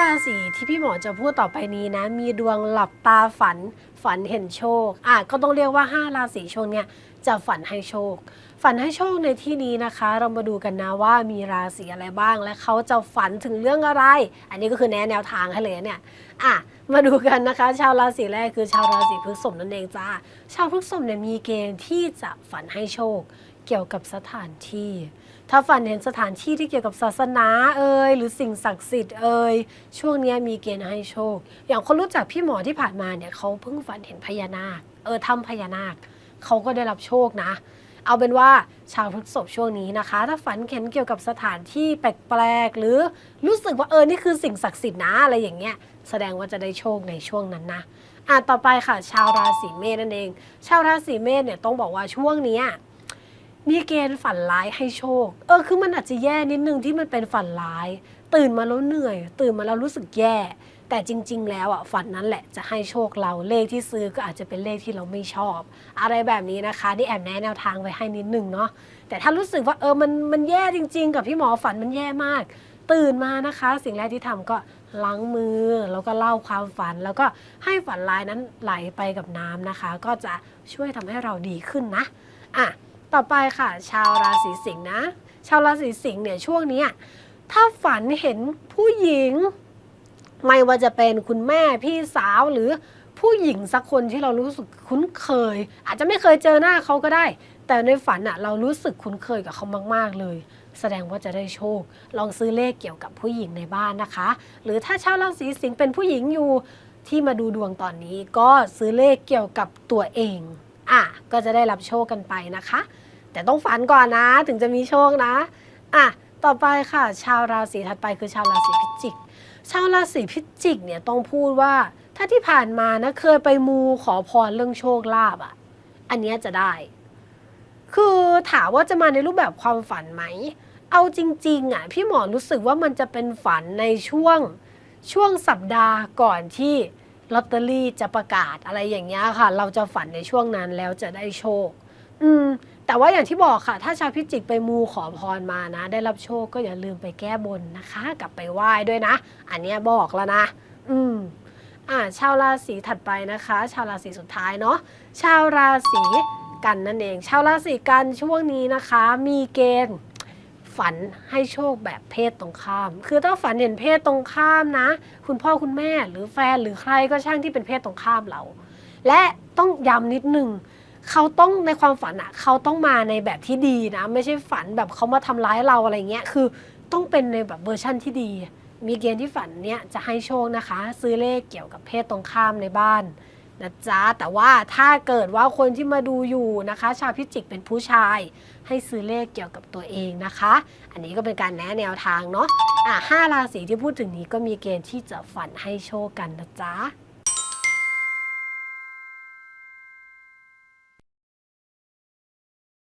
ราศีที่พี่หมอจะพูดต่อไปนี้นะ มีดวงหลับตาฝัน ฝันเห็นโชคอะก็ต้องเรียกว่า 5 ราศีช่วงเนี้ยจะฝันให้โชค ฝันให้โชคในที่นี้นะคะ เรามาดูกันนะว่ามีราศีอะไรบ้าง และเขาจะฝันถึงเรื่องอะไร อันนี้ก็คือแนแนวทางให้เลยเนี่ยอะมาดูกันนะคะ ชาวราศีแรกคือชาวราศีพฤษภนั่นเองจ้าชาวพฤษภเนี่ยมีเกณฑ์ที่จะฝันให้โชค เกี่ยวกับสถานที่ ถ้าฝันเห็นสถานที่ที่เกี่ยวกับศาสนาเอ่ยหรือสิ่งศักดิ์สิทธิ์เอ่ยช่วงนี้มีเกณฑ์ให้โชค อย่างคนรู้จักพี่หมอที่ผ่านมาเนี่ยเขาเพิ่งฝันเห็นพญานาค เออทำพญานาคเขาก็ได้รับโชคนะ เอาเป็นว่าชาวพฤษภช่วงนี้นะคะ ถ้าฝันเห็นเกี่ยวกับสถานที่แปลกๆหรือรู้สึกว่าเออนี่คือสิ่งศักดิ์สิทธิ์นะอะไรอย่างเงี้ยแสดงว่าจะได้โชคในช่วงนั้นนะอะต่อไปค่ะ ชาวราศีเมษนั่นเอง ชาวราศีเมษเนี่ยต้องบอกว่าช่วงนี้ มีเกณฑ์ฝันร้ายให้โชค เออคือมันอาจจะแย่นิดนึงที่มันเป็นฝันร้าย ตื่นมาแล้วเหนื่อย ตื่นมาแล้วรู้สึกแย่ แต่จริง ๆ แล้วอะฝันนั้นแหละจะให้โชคเราเลขที่ซื้อก็อาจจะเป็นเลขที่เราไม่ชอบ อะไรแบบนี้นะคะนี่แอบแนะแนวทางไว้ให้นิดนึงเนาะแต่ถ้ารู้สึกว่าเออมันมันแย่จริง ๆ กับพี่หมอฝันมันแย่มาก ตื่นมานะคะ สิ่งแรกที่ทำก็ล้างมือแล้วก็เล่าความฝันแล้วก็ให้ฝันร้ายนั้นไหลไปกับน้ำนะคะ ก็จะช่วยทำให้เราดีขึ้นนะอะ ต่อไปค่ะ ชาวราศีสิงห์นะ ชาวราศีสิงห์เนี่ยช่วงนี้ถ้าฝันเห็นผู้หญิง ไม่ว่าจะเป็นคุณแม่พี่สาวหรือผู้หญิงสักคนที่เรารู้สึกคุ้นเคย อาจจะไม่เคยเจอหน้าเขาก็ได้ แต่ในฝันอะเรารู้สึกคุ้นเคยกับเขามาก ๆ เลย แสดงว่าจะได้โชค ลองซื้อเลขเกี่ยวกับผู้หญิงในบ้านนะคะ หรือถ้าชาวราศีสิงห์เป็นผู้หญิงอยู่ที่มาดูดวงตอนนี้ก็ซื้อเลขเกี่ยวกับตัวเองอะก็จะได้รับโชคกันไปนะคะ แต่ต้องฝันก่อนนะ ถึงจะมีโชคนะอะต่อไปค่ะ ชาวราศีถัดไปคือชาวราศีพิจิก ชาวราศีพิจิกเนี่ยต้องพูดว่า ถ้าที่ผ่านมานะเคยไปมูขอพรเรื่องโชคลาภอะ อันเนี้ยจะได้ คือถามว่าจะมาในรูปแบบความฝันไหม เอาจริง ๆอะพี่หมอรู้สึกว่ามันจะเป็นฝันในช่วงช่วงสัปดาห์ก่อนที่ลอตเตอรี่จะประกาศอะไรอย่างเงี้ยค่ะ เราจะฝันในช่วงนั้นแล้วจะได้โชค อืม แต่ว่าอย่างที่บอกค่ะ ถ้าชาวพิจิกไปมูขอพรมานะ ได้รับโชคก็อย่าลืมไปแก้บนนะคะ กลับไปไหว้ด้วยนะ อันเนี้ยบอกแล้วนะ อืม อ่า ชาวราศีถัดไปนะคะ ชาวราศีสุดท้ายเนาะ ชาวราศีกันนั่นเอง ชาวราศีกันช่วงนี้นะคะ มีเกณฑ์ฝันให้โชคแบบเพศตรงข้าม คือถ้าฝันเห็นเพศตรงข้ามนะ คุณพ่อคุณแม่หรือแฟนหรือใครก็ช่างที่เป็นเพศตรงข้ามเรา และต้องย้ำนิดนึง เขาต้องในความฝันอะเขาต้องมาในแบบที่ดีนะ ไม่ใช่ฝันแบบเขามาทำร้ายเราอะไรเงี้ยคือต้องเป็นในแบบเวอร์ชั่นที่ดี มีเกณฑ์ที่ฝันเนี้ยจะให้โชคนะคะ ซื้อเลขเกี่ยวกับเพศตรงข้ามในบ้านนะจ๊ะแต่ว่าถ้าเกิดว่าคนที่มาดูอยู่นะคะ ชาวพิจิกเป็นผู้ชาย ให้ซื้อเลขเกี่ยวกับตัวเองนะคะ อันนี้ก็เป็นการแนะแนวทางเนาะอะห้าราศีที่พูดถึงนี้ก็มีเกณฑ์ที่จะฝันให้โชคกันนะจ๊ะ